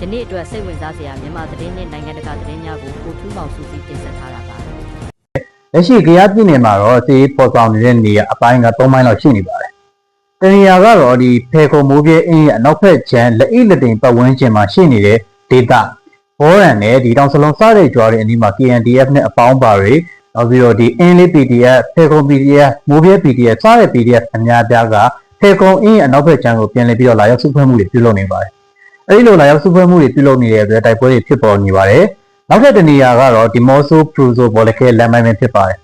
ယနေ့အတွက်စိတ်ဝင်စားစရာမြန်မာသတင်းနဲ့နိုင်ငံတကာသတင်းများကိုကိုထူးမောင်စုစည်းတင်ဆက်ထားတာပါလက်ရှိကြရားပြည်နယ်မှာတော့စီးပေါ်ဆောင်နေတဲ့နေရာအပိုင်းက3မိုင်လောက်ရှိနေပါတယ်။တနေရာကတော့ဒီဖေခုံမိုးပြဲအင်းရဲ့အနောက်ဘက်ခြမ်းလက်အိလက်တင်ပတ်ဝန်းကျင်မှာရှိနေတဲ့ဒေသဘောရန်နဲ့ဒီတောင်စလုံးစားတဲ့ကြွားတွေအနီးမှာ KNDF နဲ့အပေါင်းပါတွေနောက်ပြီးတော့ဒီအင်းလေး PDF ဖေခုံ PDF မိုးပြဲ PDF စားတဲ့ PDF အများအပြားကဖေခုံအင်းရဲ့အနောက်ဘက်ခြမ်းကိုပြန်လည်ပြီးတော့လာရောက်စုဖွဲ့မှုတွေပြုလုပ်နေပါတယ်။ အဲဒီလိုလာရောက်စုဖွဲ့မှုတွေပြုလုပ်နေတဲ့အတွက်တိုက်ပွဲတွေဖြစ်ပေါ်နေပါတယ်။နောက်ထပ်တနေရာကတော့ဒီမော့ဆိုပရူဆိုဘောလခဲလမ်းမိုင်းပဲဖြစ်ပါတယ်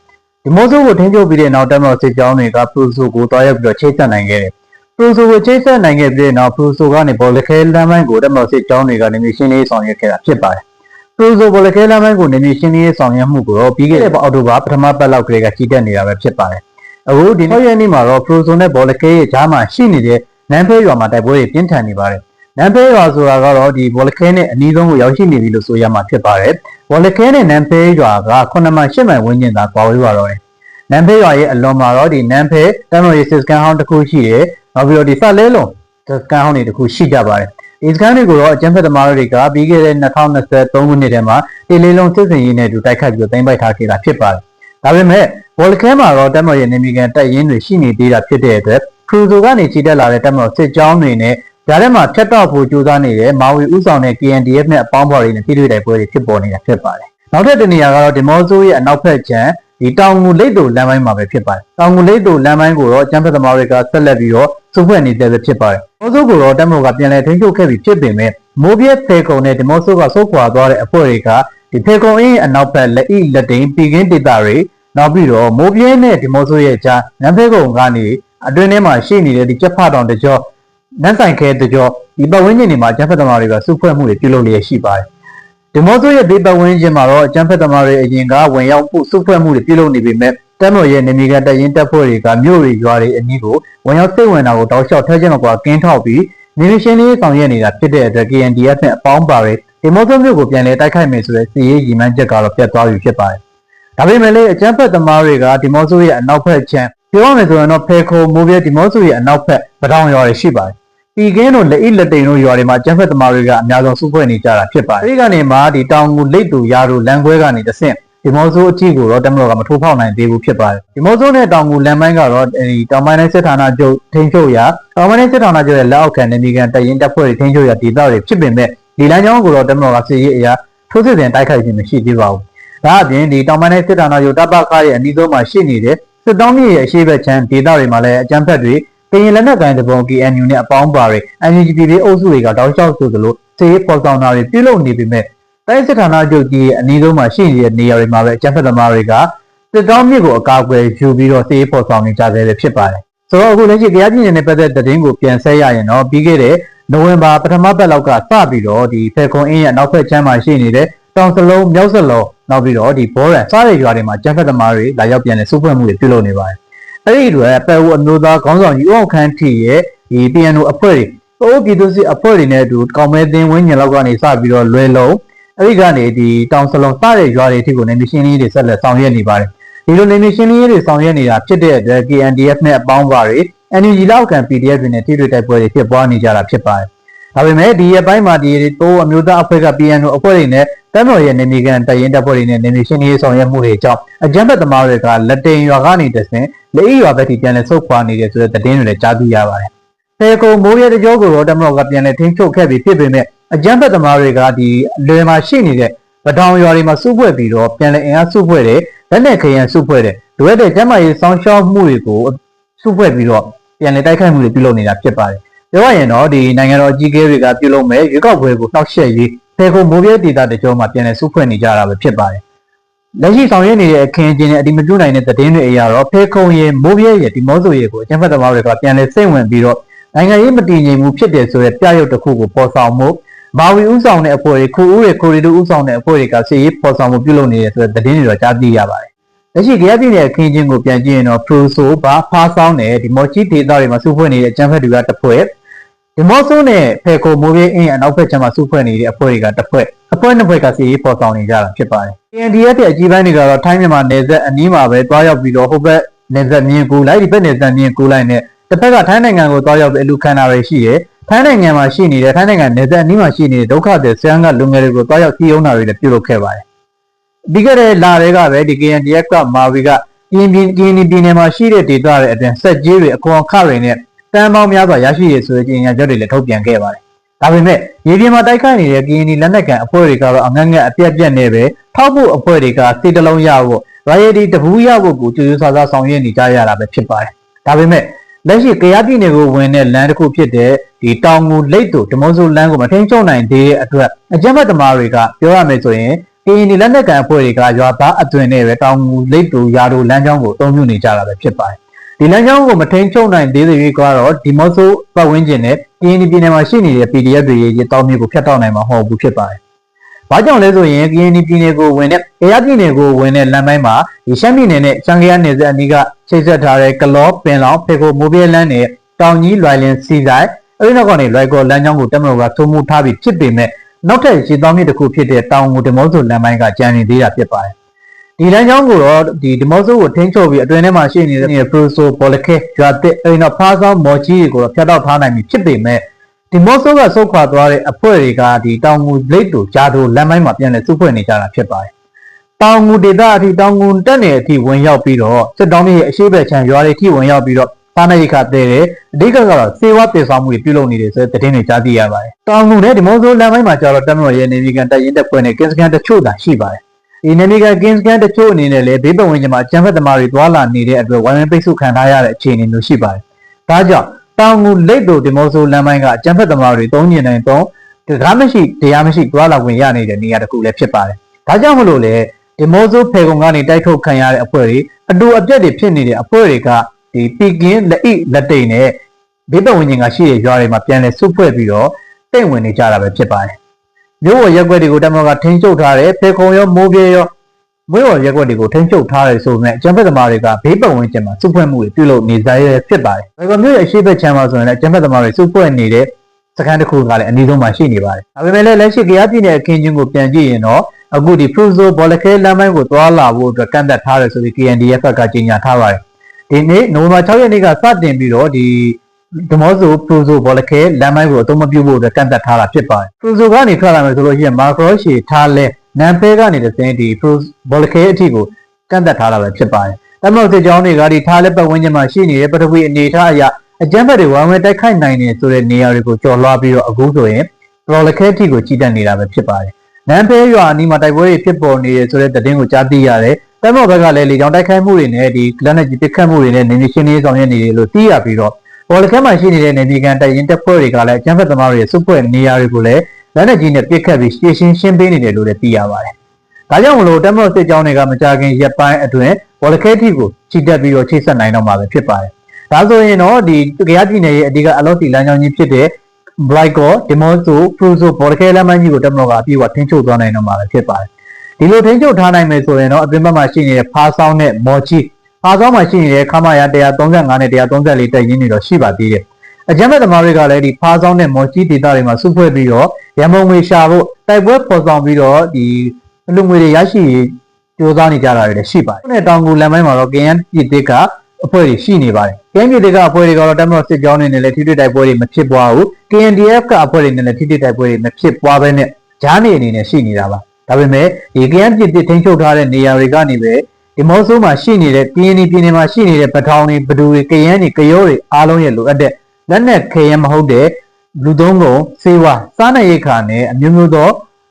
ဒီမိုးဆိုးကိုထင်းချုပ်ပြီးတဲ့နောက်တက်မော်စစ်ကြောင်းတွေကပရူဆိုကိုတွားရောက်ပြီးတော့ချိတ်ဆက်နိုင်ခဲ့တယ်။ပရူဆိုကိုချိတ်ဆက်နိုင်ခဲ့ပြီးတဲ့နောက်ပရူဆိုကနေဘောလခဲလမ်းမိုင်းကိုတက်မော်စစ်ကြောင်းတွေကနေမြေရှင်းလေးဆောင်ရွက်ခဲ့တာဖြစ်ပါတယ်။ပရူဆိုဘောလခဲလမ်းမိုင်းကိုနေမြေရှင်းလေးဆောင်ရွက်မှုကိုတော့ပြီးခဲ့တဲ့အောက်တိုဘာပထမပတ်လောက်ကလေးကကြီးတက်နေတာပဲဖြစ်ပါတယ်။အခုဒီနောက်ရက်နေ့မှာတော့ပရူဆိုနဲ့ဘောလခဲရဲ့ကြားမှာရှိနေတဲ့နန်းဖဲရွာမှာတိုက်ပွဲတွေပြင်းထန်နေပါတယ်။ နန်းဖဲရွာဆိုတာကတော့ဒီဘောလခဲနဲ့အနီးဆုံးကိုရောက်ရှိနေပြီလို့ဆိုရမှာဖြစ်ပါတယ်။ဘောလခဲနဲ့နန်းဖဲရွာက9မိုင်10မိုင်ဝန်းကျင်သာကွာဝေးပါတော့တယ်။နန်းဖေးရွာရဲ့အလွန်မှာတော့ဒီနန်းဖေးတမန်ရေးစစ်စကန်ဟောင်းတစ်ခုရှိတယ်။နောက်ပြီးတော့ဒီဆက်လဲလုံးစစ်စကန်ဟောင်းတွေတစ်ခုရှိကြပါတယ်။ဒီစကန်တွေကိုတော့အကျန်းဖက်သမားတွေကပြီးခဲ့တဲ့2023ခုနှစ်ထဲမှာတီလေးလုံးစစ်စင်ရေးနဲ့အတူတိုက်ခတ်ပြီးတော့တင်ပိုက်ထားခဲ့တာဖြစ်ပါတယ်။ဒါပေမဲ့ဘောလခဲမှာတော့တမန်ရဲ့နေမီကန်တိုက်ရင်တွေရှိနေသေးတာဖြစ်တဲ့အတွက်ခရူဇိုကနေခြေတက်လာတဲ့တမန်စစ်ကြောင်းတွေနဲ့ ဒါထဲမှာဖြတ်တော့ဖို့ကြိုးစားနေတဲ့မာဝီဥဆောင်တဲ့ KNDF နဲ့အပေါင်းဖော်တွေနဲ့ပြည်သူ့တိုက်ပွဲတွေဖြစ်ပေါ်နေတာဖြစ်ပါတယ်။နောက်ထပ်တစ်နေရာကတော့ဒီမော့ဆိုရဲ့အနောက်ဘက်ခြမ်းဒီတောင်ငူလိတ်တူလမ်းပိုင်းမှာပဲဖြစ်ပါတယ်။တောင်ငူလိတ်တူလမ်းပိုင်းကိုတော့ကျန်းဖက်သမားတွေကဆက်လက်ပြီးတော့စုဖွဲ့နေတဲ့ပဲဖြစ်ပါတယ်။မိုးစိုးကိုတော့တက်မို့ကပြန်လည်ထိန်းချုပ်ခဲ့ပြီးဖြစ်ပေမဲ့မိုးပြဲဖေကုံနဲ့ဒီမော့ဆိုးကဆုတ်ခွာသွားတဲ့အဖွဲ့တွေကဒီဖေကုံအင်းအနောက်ဘက်လက်ဣလက်တိန်ပြည်ကင်းဒေသတွေနောက်ပြီးတော့မိုးပြဲနဲ့ဒီမော့ဆိုးရဲ့ကြားနန်းဖေကုံကနေအတွင်းထဲမှာရှိနေတဲ့ဒီချက်ဖတောင်တကြော နန်းဆိုင်ခဲတကြောဒီပတ်ဝန်းကျင်တွေမှာကျန်းဖက်သမားတွေကစုဖွဲ့မှုတွေပြုလုပ်လျက်ရှိပါတယ်။ဒီမော့ဆိုရဲ့ဘေးပတ်ဝန်းကျင်မှာတော့အကျန်းဖက်သမားတွေအရင်ကဝင်ရောက်မှုစုဖွဲ့မှုတွေပြုလုပ်နေပေမဲ့တက်မော်ရဲ့နေမီကတရင်တပ်ဖွဲ့တွေကမြို့တွေရွာတွေအနီးကိုဝင်ရောက်စိတ်ဝင်တာကိုတောက်လျှောက်ထဲချင်းမကွာကင်းထောက်ပြီးနေမီရှင်လေးဆောင်ရွက်နေတာဖြစ်တဲ့အတွက် KNDF နဲ့အပေါင်းပါတွေဒီမော့ဆိုမြို့ကိုပြန်လည်တိုက်ခိုက်မယ်ဆိုတဲ့စီရေးရည်မှန်းချက်ကတော့ပြတ်သွားပြီဖြစ်ပါတယ်။ဒါပေမဲ့လည်းအကျန်းဖက်သမားတွေကဒီမော့ဆိုရဲ့အနောက်ဘက်ခြမ်းပြောရမယ်ဆိုရင်တော့ဖေခုံမိုးပြဒီမော့ဆိုရဲ့အနောက်ဘက်ပထောင်ရွာတွေရှိပါတယ်။ ပြည်ကင်းတို့လက်ဣလက်တိန်တို့ရွာတွေမှာကျန်းဖက်သမားတွေကအများဆုံးစုဖွဲ့နေကြတာဖြစ်ပါတယ်။အဲဒီကနေမှဒီတောင်ငူလိတ်တူရာတို့လမ်းခွဲကနေတဆင့်ဒီမော့ဆိုအကြည့်ကိုတော့တမလို့ကမထိုးဖောက်နိုင်သေးဘူးဖြစ်ပါတယ်။ဒီမော့ဆိုနဲ့တောင်ငူလမ်းပိုင်းကတော့အဲဒီတောင်ပိုင်းတိုင်းစစ်ဌာနချုပ်ထိန်းချုပ်ရာတောင်ပိုင်းတိုင်းစစ်ဌာနချုပ်ရဲ့လက်အောက်ခံနေမီကန်တရင်တပ်ဖွဲ့တွေထိန်းချုပ်ရာဒေသတွေဖြစ်ပေမဲ့ဒီလမ်းကြောင်းကိုတော့တမလို့ကစစ်ရေးအရာထိုးစစ်စဉ်တိုက်ခိုက်ခြင်းမရှိသေးပါဘူး။ဒါအပြင်ဒီတောင်ပိုင်းတိုင်းစစ်ဌာနချုပ်တပ်ပခရဲ့အနီးဆုံးမှာရှိနေတဲ့စစ်တောင်းမြစ်ရဲ့အရှိတ်ဘက်ချမ်းဒေသတွေမှာလည်းအကြမ်းဖက်တွေ ကရင်လက်နက်ကိုင်တပုံ KNU နဲ့အပေါင်းပါတွေ NUGP တွေအုပ်စုတွေကတောက်လျှောက်ဆိုသလိုစေးပေါ်ဆောင်တာတွေပြုလုပ်နေပေမဲ့တိုင်းစစ်ဌာနချုပ်ကြီးရဲ့အနည်းဆုံးမှာရှိနေတဲ့နေရာတွေမှာပဲအကြမ်းဖက်သမားတွေကစစ်တောင်းမြစ်ကိုအကာအကွယ်ယူပြီးတော့စေးပေါ်ဆောင်နေကြတယ်ပဲဖြစ်ပါတယ်။ဆိုတော့အခုလက်ရှိကြားပြည်နယ်နဲ့ပတ်သက်တဲ့သတင်းကိုပြန်ဆက်ရရင်တော့ပြီးခဲ့တဲ့နိုဝင်ဘာပထမပတ်လောက်ကစပြီးတော့ဒီဖေခွန်အင်းရဲ့နောက်ဖက်ချမ်းမှာရှိနေတဲ့တောင်စလုံးမြောက်စလုံးနောက်ပြီးတော့ဒီဘောရန်စားတဲ့ရွာတွေမှာကျန်းဖက်သမားတွေလာရောက်ပြန်တဲ့စုဖွဲ့မှုတွေပြုလုပ်နေပါတယ်။ အဲ့ဒီအတွက်ပယ်ဝအမျိုးသားခေါင်းဆောင်ကြီးဦးအောင်ခန်းထီရဲ့ဒီ PNO အဖွဲ့တွေတိုးပြည်သူစစ်အဖွဲ့တွေနဲ့အတူကောင်းမဲသင်းဝင်းညင်လောက်ကနေစပြီးတော့လွယ်လုံးအဲ့ဒီကနေဒီတောင်စလုံးစားတဲ့ရွာတွေအထိကိုနေမရှင်းလေးတွေဆက်လက်ဆောင်ရွက်နေပါတယ်။ဒီလိုနေမရှင်းလေးတွေဆောင်ရွက်နေတာဖြစ်တဲ့အတွက် KNDF နဲ့အပေါင်းပါတွေ NUG လောက်ခံ PDF တွေနဲ့ထိတွေ့တိုက်ပွဲတွေဖြစ်ပွားနေကြတာဖြစ်ပါတယ်။ ဒါပေမဲ့ဒီရက်ပိုင်းမှာဒီတိုးအမျိုးသားအဖွဲ့က PNO အဖွဲ့တွေနဲ့တပ်တော်ရဲ့နေမီကန်တရင်တပ်ဖွဲ့တွေနဲ့နေမီရှင်းရေးဆောင်ရွက်မှုတွေကြောင့်အကြမ်းဖက်သမားတွေကလက်တင်ရွာကနေတဆင်လက်အိရွာဘက်ထိပြန်လည်ဆုတ်ခွာနေတယ်ဆိုတဲ့သတင်းတွေလည်းကြားသိရပါတယ်။ဖေကုံမိုးရဲတကြောကိုတော့တပ်မတော်ကပြန်လည်ထိန်းချုပ်ခဲ့ပြီးဖြစ်ပေမဲ့အကြမ်းဖက်သမားတွေကဒီအလွယ်မှာရှိနေတဲ့ပထောင်ရွာတွေမှာစုဖွဲ့ပြီးတော့ပြန်လည်အင်အားစုဖွဲ့တယ်လက်နက်ခရမ်းစုဖွဲ့တယ်လိုအပ်တဲ့ကျန်းမာရေးစောင့်ရှောက်မှုတွေကိုစုဖွဲ့ပြီးတော့ပြန်လည်တိုက်ခိုက်မှုတွေပြုလုပ်နေတာဖြစ်ပါတယ်။ ပြောရရင်တော့ဒီနိုင်ငံတော်အကြီးအကဲတွေကပြုလုပ်မဲ့ရွေးကောက်ပွဲကိုနှောက်ယှက်ရေးဖေကုံမိုးရဲဒေသတကြောမှာပြန်လည်စုဖွဲ့နေကြတာပဲဖြစ်ပါတယ်။လက်ရှိဆောင်ရွက်နေတဲ့အခင်းအကျင်းနဲ့အတိမပြုနိုင်တဲ့သတင်းတွေအရတော့ဖေခုံရဲ့မိုးပြဲရဲ့ဒီမောဆိုရဲ့ကိုအကျန်းဖက်သမားတွေကပြန်လည်စိတ်ဝင်ပြီးတော့နိုင်ငံရေးမတည်ငြိမ်မှုဖြစ်တယ်ဆိုတဲ့ပြရုပ်တစ်ခုကိုပေါ်ဆောင်မှုမာဝီဥဆောင်တဲ့အဖွဲ့တွေခူဦးတွေခိုရီတို့ဥဆောင်တဲ့အဖွဲ့တွေကစီရေးပေါ်ဆောင်မှုပြုလုပ်နေတယ်ဆိုတဲ့သတင်းတွေတော့ကြားသိရပါတယ်။လက်ရှိကြရပြည်နယ်အခင်းအကျင်းကိုပြန်ကြည့်ရင်တော့ပရိုဆိုဘာဖားဆောင်တဲ့ဒီမော်ချီဒေသတွေမှာစုဖွဲ့နေတဲ့အကျန်းဖက်တွေကတစ်ဖွဲ့ ဒီမော့ဆိုးနဲ့ဖေကိုမိုးပြင်းအင်းအနောက်ဘက်ခြမ်းမှာစုဖွဲ့နေတဲ့အဖွဲ့တွေကတစ်ဖွဲ့အဖွဲ့နှစ်ဖွဲ့ကစီရေးပေါ်ဆောင်နေကြတာဖြစ်ပါတယ်။ KNDF ရဲ့အကြီးပိုင်းတွေကတော့ထိုင်းမြန်မာနယ်စပ်အနီးမှာပဲတွားရောက်ပြီးတော့ဟိုဘက်နယ်စပ်မြင်းကူလိုက်ဒီဘက်နယ်စပ်မြင်းကူလိုက်နဲ့တစ်ဖက်ကထိုင်းနိုင်ငံကိုတွားရောက်ပြီးအလူခံတာတွေရှိတယ်ထိုင်းနိုင်ငံမှာရှိနေတဲ့ထိုင်းနိုင်ငံနယ်စပ်အနီးမှာရှိနေတဲ့ဒုက္ခသည်ဆရန်ကလူငယ်တွေကိုတွားရောက်စီးရုံးတာတွေလည်းပြုလုပ်ခဲ့ပါတယ်။ပြီးခဲ့တဲ့လတွေကပဲဒီ KNDF ကမာဝီကကင်းပြည်ကင်းပြည်နယ်မှာရှိတဲ့ဒေသတွေအတွင်းဆက်ကြီးတွေအခွန်အခတွေနဲ့ တန်ပေါင်းများစွာရရှိရဆိုတဲ့ကြေညာချက်တွေလည်းထုတ်ပြန်ခဲ့ပါတယ်။ဒါပေမဲ့ရေပြင်မှာတိုက်ခိုက်နေတဲ့ကင်းဒီလက်နက်ကန်အဖွဲ့တွေကတော့အငတ်ငတ်အပြက်ပြက်နဲ့ပဲထောက်ဖို့အဖွဲ့တွေကစိတ်တလုံးရဖို့ရာရီဒီတပူးရဖို့ကိုကြိုးစားစားဆောင်ရွက်နေကြရတာပဲဖြစ်ပါတယ်။ဒါပေမဲ့လက်ရှိကရားပြည်နယ်ကိုဝင်တဲ့လမ်းတစ်ခုဖြစ်တဲ့ဒီတောင်ငူလိတ်တို့ဒီမိုဆိုလမ်းကိုမထိန်ချုံနိုင်သေးတဲ့အတွက်အကြမ်းဖက်သမားတွေကပြောရမယ်ဆိုရင်ကရင်ဒီလက်နက်ကန်အဖွဲ့တွေကရွာသားအသွင်နဲ့ပဲတောင်ငူလိတ်တို့ယာတို့လမ်းကြောင်းကိုအသုံးပြုနေကြတာပဲဖြစ်ပါတယ်။ ဒီလမ်းကြောင်းကိုမထိန်ချုံနိုင်သေးတဲ့၍ကတော့ဒီမိုဆိုပတ်ဝန်းကျင်နဲ့ကရင်ဒီပြည်နယ်မှာရှိနေတဲ့ PDF တွေရဲ့တောင်းမြစ်ကိုဖျက်တောက်နိုင်မှာမဟုတ်ဘူးဖြစ်ပါတယ်။ဘာကြောင့်လဲဆိုရင်ကရင်ဒီပြည်နယ်ကိုဝင်တဲ့ကရားပြည်နယ်ကိုဝင်တဲ့လမ်းပိုင်းမှာဒီရှမ်းပြည်နယ်နဲ့ရှမ်းကယားနယ်စပ်အနီးကချိတ်ဆက်ထားတဲ့ကလောပင်လောင်ဖေကိုမိုးပြဲလမ်းနဲ့တောင်ကြီးလွိုင်လင်းစီဆိုင်အဲဒီနောက်ကနေလွိုင်ကော်လမ်းကြောင်းကိုတက်မလို့ကသုံးမှုထားပြီးဖြစ်ပေမဲ့နောက်ထပ်ရေတောင်းမြစ်တစ်ခုဖြစ်တဲ့တောင်ငူဒီမော့ဆိုလမ်းပိုင်းကကြံနေသေးတာဖြစ်ပါတယ်။ ဒီလမ်းကြောင်းကိုတော့ဒီဒီမော့ဆိုကိုထိန်းချုပ်ပြီးအတွင်းထဲမှာရှိနေတဲ့ပရိုဆိုပေါ်လခဲရွာတစ်အဲဒီနောက်ဖားဆောင်မော်ကြီးတွေကိုတော့ဖျက်တောက်ထားနိုင်ပြီဖြစ်ပေမဲ့ဒီမော့ဆိုကဆုတ်ခွာသွားတဲ့အဖွဲ့တွေကဒီတောင်ငူလိတ်တို့ဂျာတို့လမ်းပိုင်းမှာပြန်လည်စုဖွဲ့နေကြတာဖြစ်ပါတယ်။တောင်ငူဒေသအထိတောင်ငူတက်နေအထိဝင်ရောက်ပြီးတော့စစ်တောင်းမြေအရှိဘက်ချမ်းရွာတွေအထိဝင်ရောက်ပြီးတော့သားနေခါတဲ့တယ်အဓိကကတော့စေဝါပြေဆောင်မှုတွေပြုလုပ်နေတယ်ဆိုတဲ့သတင်းတွေကြားသိရပါတယ်။တောင်ငူနဲ့ဒီမော့ဆိုလမ်းပိုင်းမှာကျတော့တက်မတော်ရဲ့နေမီကန်တက်ရင်တက်ပွဲနဲ့ကင်းစကန်တချို့သာရှိပါတယ်။ ဒီနေမီကန်ကင်းစကန်တချို့အနေနဲ့လည်းဘေးပတ်ဝန်းကျင်မှာကျန်းဖက်သမားတွေတွာလာနေတဲ့အတွက်ဝိုင်းဝန်းပိတ်ဆို့ခံထားရတဲ့အခြေအနေမျိုးရှိပါတယ်။ဒါကြောင့်တောင်ငူလိတ်တို့ဒီမော့ဆိုလမ်းပိုင်းကကျန်းဖက်သမားတွေသုံးညင်နိုင်သုံးတရားမရှိတရားမရှိတွာလာဝင်ရနေတဲ့နေရာတစ်ခုလည်းဖြစ်ပါတယ်။ဒါကြောင့်မလို့လေဒီမော့ဆိုဖေကုံကနေတိုက်ထုတ်ခံရတဲ့အဖွဲ့တွေအတူအပြက်တွေဖြစ်နေတဲ့အဖွဲ့တွေကဒီပီကင်းလက်ဣလက်တိတ်နဲ့ဘေးပတ်ဝန်းကျင်ကရှိတဲ့ရွာတွေမှာပြန်လဲစုဖွဲ့ပြီးတော့တိတ်ဝင်နေကြတာပဲဖြစ်ပါတယ်။ မြို့ဝရက်ွက်တွေကိုတမန်ကထိန်းချုပ်ထားတယ်ဖေခုံရောမိုးပြေရောမွေးဝရက်ွက်တွေကိုထိန်းချုပ်ထားတယ်ဆိုပေမဲ့အကျန်းဖက်သမားတွေကဘေးပတ်ဝန်းကျင်မှာစုဖွဲ့မှုတွေပြုလုပ်နေကြရဖြစ်ပါတယ်။ဒါပေမဲ့မြို့ရဲ့အရှိဘက်ချမ်းမှာဆိုရင်လည်းအကျန်းဖက်သမားတွေစုဖွဲ့နေတဲ့စကန်တစ်ခုကလည်းအနည်းဆုံးမှရှိနေပါတယ်။ဒါပေမဲ့လည်းလက်ရှိကရားပြည်နယ်အခင်းချင်းကိုပြန်ကြည့်ရင်တော့အခုဒီ Fruzo ဘောလခဲလမ်းပိုင်းကိုသွားလာဖို့အတွက်ကန့်သက်ထားတယ်ဆိုပြီး KNDF ကကြေညာထားပါတယ်။ဒီနေ့နိုဝင်ဘာ6ရက်နေ့ကစတင်ပြီးတော့ဒီ ဒမောဇိုပရိုဇိုဘောလခဲလမ်းမိုင်းကိုအသုံးမပြုဖို့အတွက်ကန့်သက်ထားတာဖြစ်ပါတယ်ပရိုဇိုကနေထွက်လာမယ်ဆိုလို့ရှိရင်မာကရောရှီထားလဲနန်ဖဲကနေတစင်းဒီပရိုဘောလခဲအထိကိုကန့်သက်ထားတာပဲဖြစ်ပါတယ်တမလို့စစ်ကြောင်းတွေကဒီထားလဲပတ်ဝန်းကျင်မှာရှိနေတဲ့ပထဝီအနေထားအရအကြမ်းဖက်တွေဝမ်းဝဲတိုက်ခိုက်နိုင်တယ်ဆိုတဲ့နေရာတွေကိုကျော်လွှားပြီးတော့အခုဆိုရင်ပရိုလခဲအထိကိုကြီးတက်နေတာပဲဖြစ်ပါတယ်နန်ဖဲရွာအနီးမှာတိုက်ပွဲတွေဖြစ်ပေါ်နေရဆိုတဲ့သတင်းကိုကြားသိရတယ်တမော့ဘက်ကလည်းလေကြောင်းတိုက်ခိုက်မှုတွေနဲ့ဒီလက်နက်ကြီးပစ်ခတ်မှုတွေနဲ့နေနေရှင်းနေဆောင်ရွက်နေတယ်လို့သိရပြီးတော့ ဘောလခဲမှာရှိနေတဲ့နေပြည်ကန်တရင်တပ်ဖွဲ့တွေကလည်းအကြမ်းဖက်သမားတွေရဲ့စုဖွဲ့နေရာတွေကိုလည်းလက်နက်ကြီးနဲ့ပစ်ခတ်ပြီးရှင်းရှင်းရှင်းပေးနေတယ်လို့လည်းသိရပါတယ်။ဒါကြောင့်မလို့တမော့စစ်ကြောင်းတွေကမကြခင်ရက်ပိုင်းအတွင်းဘောလခဲထိကိုချီတက်ပြီးတော့ချိတ်ဆက်နိုင်တော့မှာပဲဖြစ်ပါတယ်။ဒါဆိုရင်တော့ဒီကြားပြည်နယ်ရဲ့အဓိကအလော့စီလမ်းကြောင်းကြီးဖြစ်တဲ့ Blyco, Demonso, Fruzo ဘောလခဲလမ်းမကြီးကိုတမော့ကအပြည့်အဝထိန်းချုပ်သွားနိုင်တော့မှာပဲဖြစ်ပါတယ်။ဒီလိုထိန်းချုပ်ထားနိုင်မယ်ဆိုရင်တော့အပြင်ဘက်မှာရှိနေတဲ့ဖားဆောင်နဲ့မော်ချီ ဖားဆောင်မှာရှိနေတဲ့ခမာယာ135နဲ့134တက်ရင်းတွေတော့ရှိပါသေးတယ်။အကြမ်းဖက်သမားတွေကလည်းဒီဖားဆောင်နဲ့မော်ချီဒေသတွေမှာစုဖွဲ့ပြီးတော့ရမုံငွေရှာဖို့တိုက်ပွဲပေါ်ဆောင်ပြီးတော့ဒီလူငွေတွေရရှိရေးကြိုးစားနေကြတာတွေလည်းရှိပါတယ်။နဲ့တောင်ကူလမ်းပိုင်းမှာတော့ KN ပြည်သစ်ကအဖွဲ့တွေရှိနေပါတယ်။ KN ပြည်သစ်ကအဖွဲ့တွေကတော့တမန်တော်စစ်ကြောင်းတွေနဲ့လည်းထိတွေ့တိုက်ပွဲတွေမဖြစ်ပွားဘူး။ KNDF ကအဖွဲ့တွေနဲ့လည်းထိတွေ့တိုက်ပွဲတွေမဖြစ်ပွားဘဲနဲ့ဂျားနေအနေနဲ့ရှိနေတာပါ။ဒါပေမဲ့ဒီ KN ပြည်သစ်ထိန်းချုပ်ထားတဲ့နေရာတွေကနေပဲ ဒီမော့ဆိုးမှာရှိနေတဲ့ကရင်ပြည်နယ်မှာရှိနေတဲ့ပထောင်တွေဘဒူတွေကရန်တွေကရောတွေအားလုံးရဲ့လိုအပ်တဲ့လက်နက်ခဲယမ်းမဟုတ်တဲ့လူသုံးကုန်စေဝါစားနပ်ရိက္ခာနဲ့အမျိုးမျိုးသော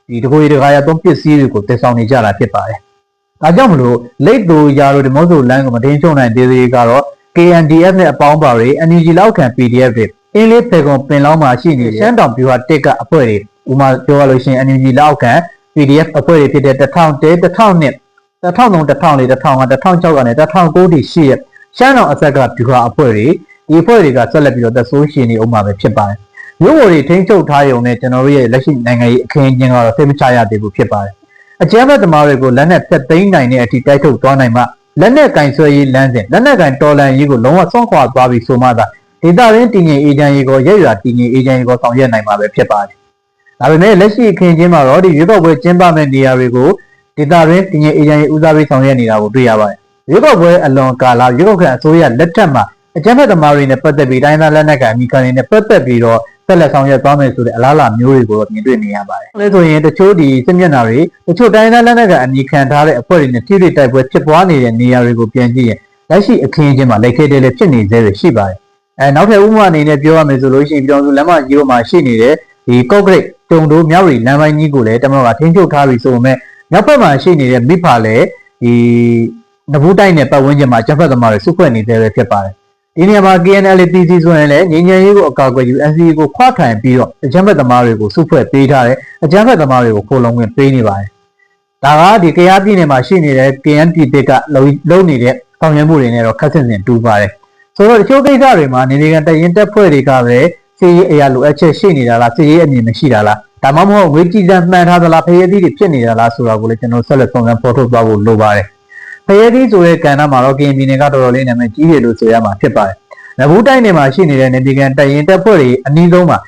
ဒီတကိုယ်တကာရသုံးပစ္စည်းတွေကိုတည်ဆောင်နေကြတာဖြစ်ပါတယ်။ဒါကြောင့်မလို့လိတ်တူရာတို့ဒီမော့ဆိုလမ်းကိုမတင်းချုံနိုင်သေးသေးကတော့ KNDF နဲ့အပေါင်းပါတွေ NUG လောက်ခံ PDF တွေအင်းလေးဖေကွန်ပင်လောင်းမှာရှိနေတဲ့ရှမ်းတောင်ပြူဟာတစ်ကအဖွဲ့တွေဥမာပြောရလို့ရှိရင် NUG လောက်ခံ PDF အဖွဲ့တွေဖြစ်တဲ့1000 1000 1000 2003 1004 1005 1006ကနေ1009တိရှိရရှမ်းတော်အဆက်ကဗျူဟာအဖွဲ့တွေဒီအဖွဲ့တွေကဆက်လက်ပြီးတော့သက်ဆိုးရှင်နေအောင်မှာပဲဖြစ်ပါတယ်။မြို့ပေါ်တွေထိန်းချုပ်ထားရုံနဲ့ကျွန်တော်တို့ရဲ့လက်ရှိနိုင်ငံရေးအခင်းအကျင်းကတော့သိမချရသေးဘူးဖြစ်ပါတယ်။အကြမ်းဖက်သမားတွေကိုလက်နက်ဖျက်သိမ်းနိုင်တဲ့အထိတိုက်ထုတ်သွားနိုင်မှလက်နက်ကင်ဆွဲရေးလမ်းစဉ်လက်နက်ကင်တော်လန်ရေးကိုလုံးဝဆွန့်ခွာသွားပြီးဆိုမှသာဒေသရင်းတည်ငြိမ်အေးချမ်းရေးကိုရက်ရွာတည်ငြိမ်အေးချမ်းရေးကိုဆောင်ရွက်နိုင်မှာပဲဖြစ်ပါတယ်။ဒါပေမဲ့လက်ရှိအခင်းအကျင်းမှာတော့ဒီရွေးကောက်ပွဲကျင်းပမဲ့နေရာတွေကို ဒေတာရင်းတင်ရင်အေဂျင်ဦးစားပေးဆောင်ရွက်နေတာကိုတွေ့ရပါတယ်။ရွေးကောက်ပွဲအလွန်ကာလရွေးကောက်ခံအစိုးရလက်ထက်မှာအကြမ်းဖက်သမားတွေနဲ့ပတ်သက်ပြီးတိုင်းသားလက်နက်ကိုင်အမိခံတွေနဲ့ပတ်သက်ပြီးတော့ဆက်လက်ဆောင်ရွက်သွားမယ်ဆိုတဲ့အလားအလာမျိုးတွေကိုတော့မြင်တွေ့နေရပါတယ်။အဲဆိုရင်တချို့ဒီစစ်မျက်နှာတွေတချို့တိုင်းဒေသလက်နက်ကအနီခံထားတဲ့အဖွဲ့တွေနဲ့ထိတွေ့တိုက်ပွဲဖြစ်ပွားနေတဲ့နေရာတွေကိုပြန်ကြည့်ရင်လက်ရှိအခင်းအကျင်းမှာလက်ခဲတဲလည်းဖြစ်နေသေးတယ်ရှိပါတယ်။အဲနောက်ထပ်ဥပမာအနေနဲ့ပြောရမယ်ဆိုလို့ရှိရင်ပြည်တော်စုလမ်းမကြီးပေါ်မှာရှိနေတဲ့ဒီကော့ဂရိတ်တုံတိုးမြောက်ရီလမ်းပိုင်းကြီးကိုလည်းတမန်တော်ကထိန်းချုပ်ထားပြီဆိုပေမဲ့ မြောက်ဘက်မှာရှိနေတဲ့မိဖာလည်းဒီနဘူးတိုက်နဲ့ပတ်ဝန်းကျင်မှာကျန်းဖက်သမားတွေစုဖွဲ့နေသေးတယ်ဖြစ်ပါတယ်။ဒီနေရာမှာ KNL PC ဆိုရင်လည်းငញ្ញရေးကိုအကာအကွယ်ယူ NCA ကိုခွာထိုင်ပြီးတော့အကြမ်းဖက်သမားတွေကိုစုဖွဲ့ပေးထားတယ်အကြမ်းဖက်သမားတွေကိုခိုးလုံဝင်ပေးနေပါတယ်။ဒါကဒီကရားပြည်နယ်မှာရှိနေတဲ့ KNP တစ်ကလုံနေတဲ့ဆောင်ရွက်မှုတွေနဲ့တော့ခက်ဆင်ဆင်တူပါတယ်။ဆိုတော့တချို့ကိစ္စတွေမှာနေနေကန်တရင်တက်ဖွဲ့တွေကပဲစီရေးအရာလိုအပ်ချက်ရှိနေတာလားစီရေးအမြင်မရှိတာလား ဒါမှမဟုတ်ငွေကြည်စံမှန်ထားသလားဖရဲသီးတွေဖြစ်နေတာလားဆိုတာကိုလည်းကျွန်တော်ဆက်လက်ဆောင်ရွက်ဖော်ထုတ်သွားဖို့လိုပါတယ်ဖရဲသီးဆိုတဲ့ကဏ္ဍမှာတော့ကရင်ပြည်နယ်ကတော်တော်လေးနာမည်ကြီးတယ်လို့ဆိုရမှာဖြစ်ပါတယ်။နဘူးတိုင်းနယ်မှာရှိနေတဲ့နေပြည်တော်တရင်တက်ဖွဲ့တွေအနည်းဆုံးမှာ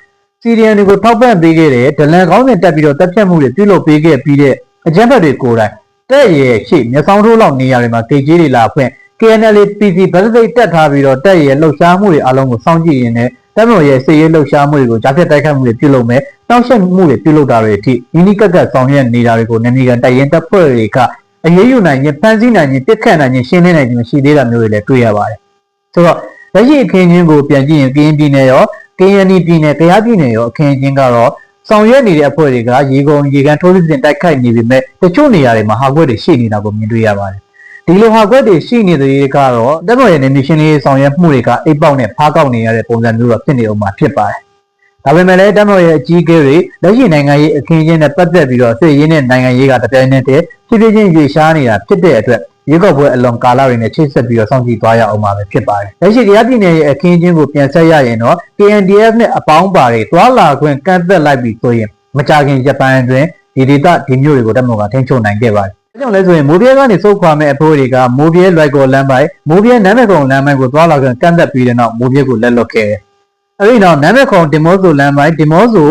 စီရီယန်တွေကိုထောက်ပံ့ပေးခဲ့တဲ့ဒလန်ကောင်းစဉ်တက်ပြီးတော့တပ်ဖြတ်မှုတွေပြုလုပ်ပေးခဲ့ပြီးတဲ့အကြမ်းဖက်တွေကိုယ်တိုင်တက်ရဲ့ရှိမျက်စောင်းထိုးလောက်နေရာတွေမှာကေကြီးတွေလာဖွင့် KNL PC ဗတ်စိတ်တက်ထားပြီးတော့တက်ရဲ့လှုပ်ရှားမှုတွေအလုံးကိုစောင့်ကြည့်ရင်းနဲ့ တပ်မတော်ရဲ့စစ်ရေးလှုပ်ရှားမှုတွေကိုကြားဖြတ်တိုက်ခိုက်မှုတွေပြုလုပ်မယ်။တောက်ရှက်မှုတွေပြုလုပ်တာတွေအထိနီးနီးကပ်ကပ်ဆောင်ရွက်နေတာတွေကိုနေနေကန်တိုက်ရင်တပ်ဖွဲ့တွေကအရေးယူနိုင်ခြင်းဖန်ဆီးနိုင်ခြင်းပြစ်ခတ်နိုင်ခြင်းရှင်းလင်းနိုင်ခြင်းမရှိသေးတာမျိုးတွေလည်းတွေ့ရပါတယ်။ဆိုတော့လက်ရှိအခင်းချင်းကိုပြန်ကြည့်ရင်ကရင်ပြည်နယ်ရောကရင်နီပြည်နယ်၊ကြားပြည်နယ်ရောအခင်းချင်းကတော့ဆောင်ရွက်နေတဲ့အဖွဲ့တွေကရေကုန်ရေကန်ထိုးစစ်ဆင်တိုက်ခိုက်နေပေမဲ့တချို့နေရာတွေမှာဟာကွက်တွေရှိနေတာကိုမြင်တွေ့ရပါတယ်။ ဒီလိုဟာကွက်တွေရှိနေတဲ့တွေကတော့တပ်မတော်ရဲ့နေမရှင်လေးဆောင်ရွက်မှုတွေကအိပ်ပေါက်နဲ့ဖားကောက်နေရတဲ့ပုံစံမျိုးတော့ဖြစ်နေအောင်မှာဖြစ်ပါတယ်။ဒါပေမဲ့လည်းတပ်မတော်ရဲ့အကြီးအကဲတွေလက်ရှိနိုင်ငံရေးအခင်းချင်းနဲ့ပတ်သက်ပြီးတော့စစ်ရေးနဲ့နိုင်ငံရေးကတပြိုင်နက်တည်းဖြစ်ဖြစ်ချင်းရွေရှားနေတာဖြစ်တဲ့အတွက်ရွေးကောက်ပွဲအလွန်ကာလတွေနဲ့ချိတ်ဆက်ပြီးတော့စောင့်ကြည့်သွားရအောင်ပါပဲဖြစ်ပါတယ်။လက်ရှိတရားပြည်နယ်ရဲ့အခင်းချင်းကိုပြန်ဆက်ရရင်တော့ KNDF နဲ့အပေါင်းပါတွေသွာလာခွင့်ကန့်သက်လိုက်ပြီးဆိုရင်မကြခင်ဂျပန်အတွင်းဒီဒေသဒီမျိုးတွေကိုတပ်မတော်ကထိန်းချုပ်နိုင်ခဲ့ပါတယ်။ ဒါကြောင့်လဲဆိုရင်မိုးပြဲကနေစုတ်ခွာမဲ့အဖိုးတွေကမိုးပြဲလွိုက်ကော်လမ်းပိုင်းမိုးပြဲနမ်းမဲ့ကုံလမ်းပိုင်းကိုသွားလာခွင့်ကန့်သက်ပြီးတဲ့နောက်မိုးပြဲကိုလက်လွတ်ခဲ့တယ်။အဲဒီနောက်နမ်းမဲ့ခုံဒီမော့ဆိုလမ်းပိုင်းဒီမော့ဆို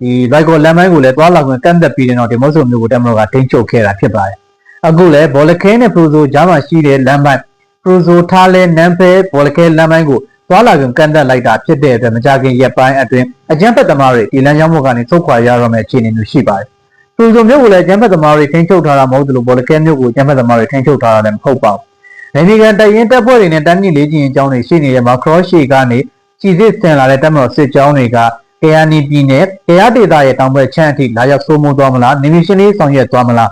ဒီလွိုက်ကော်လမ်းပိုင်းကိုလည်းသွားလာခွင့်ကန့်သက်ပြီးတဲ့နောက်ဒီမော့ဆိုမျိုးကိုတပ်မတော်ကထိန်းချုပ်ခဲ့တာဖြစ်ပါတယ်။အခုလည်းဘောလခဲနဲ့ပရိုဇိုကြားမှာရှိတဲ့လမ်းပိုင်းပရိုဇိုထားလဲနမ်းဖဲဘောလခဲလမ်းပိုင်းကိုသွားလာခွင့်ကန့်သက်လိုက်တာဖြစ်တဲ့အတွက်မကြခင်ရက်ပိုင်းအတွင်းအကြမ်းဖက်သမားတွေဒီလမ်းကြောင်းပေါ်ကနေသုတ်ခွာရတော့မယ့်အခြေအနေမျိုးရှိပါတယ်။ ပရိုဇိုမျိုးကိုလည်းအကြမ်းဖက်သမားတွေထိန်းချုပ်ထားတာမဟုတ်သလိုဘောလခဲမျိုးကိုအကြမ်းဖက်သမားတွေထိန်းချုပ်ထားတာလည်းမဟုတ်ပါဘူး။နေပြည်တော်တိုင်ရင်တပ်ဖွဲ့တွေနဲ့တန်းကြီးလေးချင်းအကြောင်းတွေရှိနေတဲ့မှာ cross ရှေကနေစီစစ်ဆင်လာတဲ့တပ်မတော်စစ်ကြောင်းတွေကကယာနီပြည်နယ်တရားဒေသရဲ့တောင်ဘက်ချမ်းအထိလာရောက်စိုးမိုးသွားမလားနေမီရှင်လေးဆောင်ရွက်သွားမလား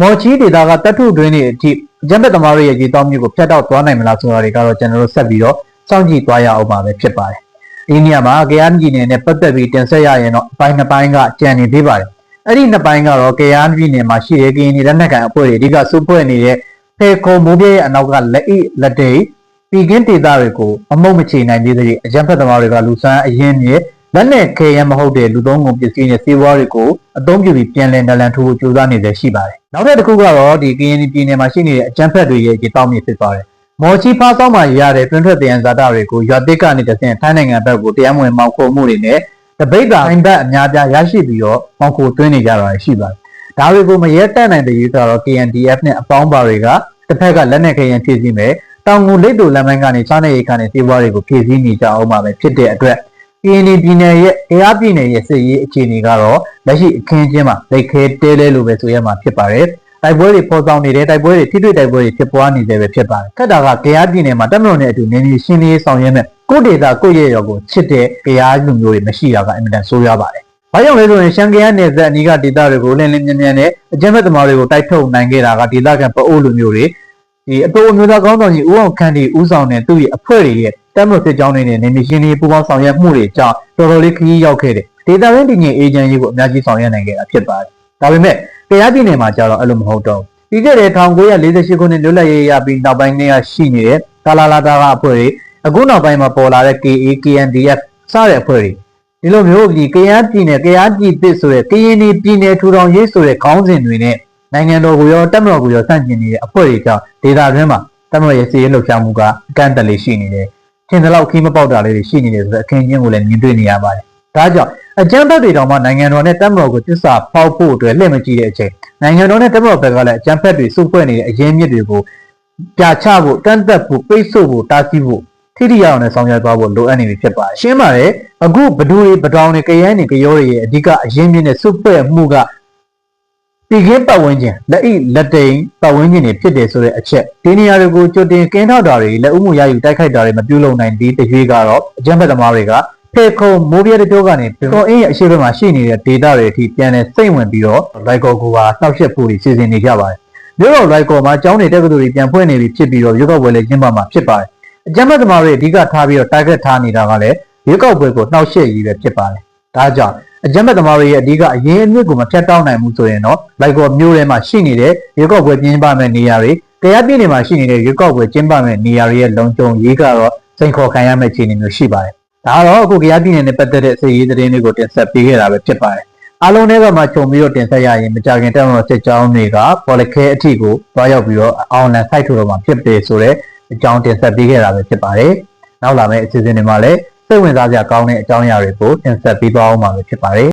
မော်ချီဒေတာကတတ်ထုတွင်းတွေအထိအကြမ်းဖက်သမားတွေရဲ့ရေတောင်းမျိုးကိုဖျက်တောက်သွားနိုင်မလားဆိုတာတွေကတော့ကျွန်တော်တို့ဆက်ပြီးတော့စောင့်ကြည့်သွားရအောင်ပါပဲဖြစ်ပါတယ်။ဒီနေရာမှာကယားပြည်နယ်နဲ့ပတ်သက်ပြီးတင်ဆက်ရရင်တော့အပိုင်းနှစ်ပိုင်းကကြံနေသေးပါတယ်။ အဲ့ဒီနှစ်ပိုင်းကတော့ကယားပြည်နယ်မှာရှိတဲ့ကရင်ပြည်လက်နက်ကန်အဖွဲ့တွေအဓိကစုဖွဲ့နေတဲ့ဖေခုံမိုးပြရဲ့အနောက်ကလက်အိလက်တိတ်ပြည်ကင်းဒေသတွေကိုအမုတ်မချေနိုင်သေးတဲ့အကြမ်းဖက်သမားတွေကလူဆန်းအရင်မြေလက်နဲ့ခဲရမဟုတ်တဲ့လူသုံးကုန်ပစ္စည်းနဲ့စေဝါတွေကိုအသုံးပြုပြီးပြန်လည်နလန်ထိုးဖို့ကြိုးစားနေတယ်ရှိပါတယ်။နောက်ထပ်တစ်ခုကတော့ဒီကရင်ပြည်နယ်မှာရှိနေတဲ့အကြမ်းဖက်တွေရဲ့ရေတောင်းမြေဖြစ်ပါတယ်။မော်ချီဖားဆောင်မှာရတဲ့တွင်းထွက်တယံဇာတာတွေကိုရွာတစ်ကနေတဆင့်ထိုင်းနိုင်ငံဘက်ကိုတရားမဝင်မောင်းခိုမှုတွေနဲ့ တပိတ်တာအိမ်ဘက်အများပြားရရှိပြီးတော့မောင်းခိုသွင်းနေကြတာရှိပါတယ်။ဒါတွေကိုမရဲတက်နိုင်တဲ့ရေးဆိုတော့ KNDF နဲ့အပေါင်းပါတွေကတစ်ဖက်ကလက်နက်ခဲယံဖြည့်ဆည်းမယ်တောင်ငူလိတ်တူလမ်းပိုင်းကနေချားနေရိတ်ကနေစေဝါတွေကိုဖြည့်ဆည်းနေကြအောင်ပါပဲဖြစ်တဲ့အတွက် KND ပြည်နယ်ရဲ့တရားပြည်နယ်ရဲ့စစ်ရေးအခြေအနေကတော့လက်ရှိအခင်းအကျင်းမှာလက်ခဲတဲလဲလို့ပဲဆိုရမှာဖြစ်ပါတယ်။ တိုက်ပွဲတွေပေါ်ဆောင်နေတဲ့တိုက်ပွဲတွေထိတွေ့တိုက်ပွဲတွေဖြစ်ပွားနေတယ်ပဲဖြစ်ပါတယ်။ခက်တာကကြားပြည်နယ်မှာတပ်မတော်နဲ့အတူနေနေရှင်းလင်းဆောင်ရွက်မဲ့ကိုဒေတာကိုရဲ့ရောကိုချစ်တဲ့ကြားလူမျိုးတွေမရှိတာကအင်မတန်ဆိုးရွားပါတယ်။ဘာကြောင့်လဲဆိုရင်ရှန်ကရနယ်ဇက်အနီးကဒေတာတွေကိုလင်းလင်းမြန်းမြန်းနဲ့အကြမ်းဖက်သမားတွေကိုတိုက်ထုတ်နိုင်ခဲ့တာကဒေတာကန်ပအိုးလူမျိုးတွေဒီအတိုးအမျိုးသားကောင်းဆောင်ကြီးဦးအောင်ခန့်ဒီဦးဆောင်တဲ့သူ့ရဲ့အဖွဲ့တွေရဲ့တမ်မလို့စစ်ကြောင်းတွေနဲ့နေမရှင်တွေပူးပေါင်းဆောင်ရွက်မှုတွေကြောင့်တော်တော်လေးခရီးရောက်ခဲ့တယ်ဒေတာရင်းတည်ငြိမ်အေဂျင့်ကြီးကိုအများကြီးဆောင်ရွက်နိုင်ခဲ့တာဖြစ်ပါတယ်ဒါပေမဲ့ တရားပြည်နယ်မှာကျတော့အဲ့လိုမဟုတ်တော့ပြီးခဲ့တဲ့1948ခုနှစ်လွတ်လပ်ရေးရပြီးနောက်ပိုင်းနဲ့ရှိနေတဲ့ကာလာလာတာကအဖွဲ့တွေအခုနောက်ပိုင်းမှာပေါ်လာတဲ့ KA KNDF စတဲ့အဖွဲ့တွေဒီလိုမျိုးဒီကရန်ပြည်နယ်ကရန်ပြည်သစ်ဆိုတဲ့ကရင်ပြည်နယ်ထူထောင်ရေးဆိုတဲ့ခေါင်းစဉ်တွေနဲ့နိုင်ငံတော်ကိုရောတပ်မတော်ကိုရောဆန့်ကျင်နေတဲ့အဖွဲ့တွေကြောင့်ဒေတာတွင်းမှာတပ်မတော်ရဲ့စီးရဲလှုပ်ရှားမှုကအကန့်အသတ်လေးရှိနေတယ်ထင်သလောက်ခီးမပေါက်တာလေးတွေရှိနေတယ်ဆိုတော့အခင်းချင်းကိုလည်းမြင်တွေ့နေရပါတယ်။ ဒါကြောင့်အကြမ်းဖက်တွေတောင်မှနိုင်ငံတော်နဲ့တပ်မတော်ကိုတစ္ဆာပေါက်ဖို့အတွက်လက်မကြည့်တဲ့အချိန်နိုင်ငံတော်နဲ့တပ်မတော်ဘက်ကလည်းအကြမ်းဖက်တွေစုဖွဲ့နေတဲ့အရင်းမြစ်တွေကိုပြချဖို့တန်းသက်ဖို့ပိတ်ဆို့ဖို့တားဆီးဖို့ထိထိရောက်အောင်နဲ့ဆောင်ရွက်သွားဖို့လိုအပ်နေပြီဖြစ်ပါတယ်ရှင်းပါတယ်အခုဘဒူတွေပတောင်တွေကရမ်းတွေကရောတွေရဲ့အဓိကအရင်းမြစ်နဲ့စုဖွဲ့မှုကပြည်ကင်းပတ်ဝန်းကျင်လက်ဤလက်တိန်ပတ်ဝန်းကျင်တွေဖြစ်တယ်ဆိုတဲ့အချက်ဒီနေရာတွေကိုကြိုတင်ကင်းထောက်တာတွေလက်ဥမှုရယူတိုက်ခိုက်တာတွေမပြုလုပ်နိုင်ဒီတရွေးကတော့အကြမ်းဖက်သမားတွေက ဖေခုံမိုးပြဲတကြောကနေတော်အင်းရဲ့အရှိဘက်မှာရှိနေတဲ့ဒေတာတွေအထိပြန်လဲစိတ်ဝင်ပြီးတော့လိုက်ကောကိုပါနှောက်ယှက်ဖို့စီစဉ်နေကြပါတယ်မြို့တော်လိုက်ကောမှာကျောင်းတွေတက္ကသိုလ်တွေပြန်ဖွင့်နေပြီဖြစ်ပြီးတော့ရွေးကောက်ပွဲလည်းကျင်းပမှာဖြစ်ပါတယ်အကြမ်းဖက်သမားတွေအဓိကထားပြီးတော့ target ထားနေတာကလည်းရွေးကောက်ပွဲကိုနှောက်ယှက်ရည်ပဲဖြစ်ပါတယ်ဒါကြောင့်အကြမ်းဖက်သမားတွေရဲ့အဓိကအရင်အမြစ်ကိုမဖြတ်တောက်နိုင်ဘူးဆိုရင်တော့လိုက်ကောမျိုးထဲမှာရှိနေတဲ့ရွေးကောက်ပွဲကျင်းပမဲ့နေရာတွေတရားပြည်နယ်မှာရှိနေတဲ့ရွေးကောက်ပွဲကျင်းပမဲ့နေရာတွေရဲ့လုံခြုံရေးကတော့စိန်ခေါ်ခံရမယ့်အခြေအနေမျိုးရှိပါတယ်။ ဒါကတော့အခုတရားပြည်နယ်နဲ့ပတ်သက်တဲ့စစ်ရေးသတင်းတွေကိုတင်ဆက်ပေးခဲ့တာပဲဖြစ်ပါတယ်။အားလုံးထဲကမှခြုံပြီးတော့တင်ဆက်ရရင်မကြခင်တက်မလို့စစ်ကြောင်းတွေကပေါ်လခဲအထိကိုတွားရောက်ပြီးတော့အောင်လန်ဆိုင်ထူတော့မှာဖြစ်တယ်ဆိုတော့အကြောင်းတင်ဆက်ပေးခဲ့တာပဲဖြစ်ပါတယ်။နောက်လာမယ့်အစီအစဉ်တွေမှာလည်းစိတ်ဝင်စားစရာကောင်းတဲ့အကြောင်းအရာတွေကိုတင်ဆက်ပေးသွားအောင်မှာပဲဖြစ်ပါတယ်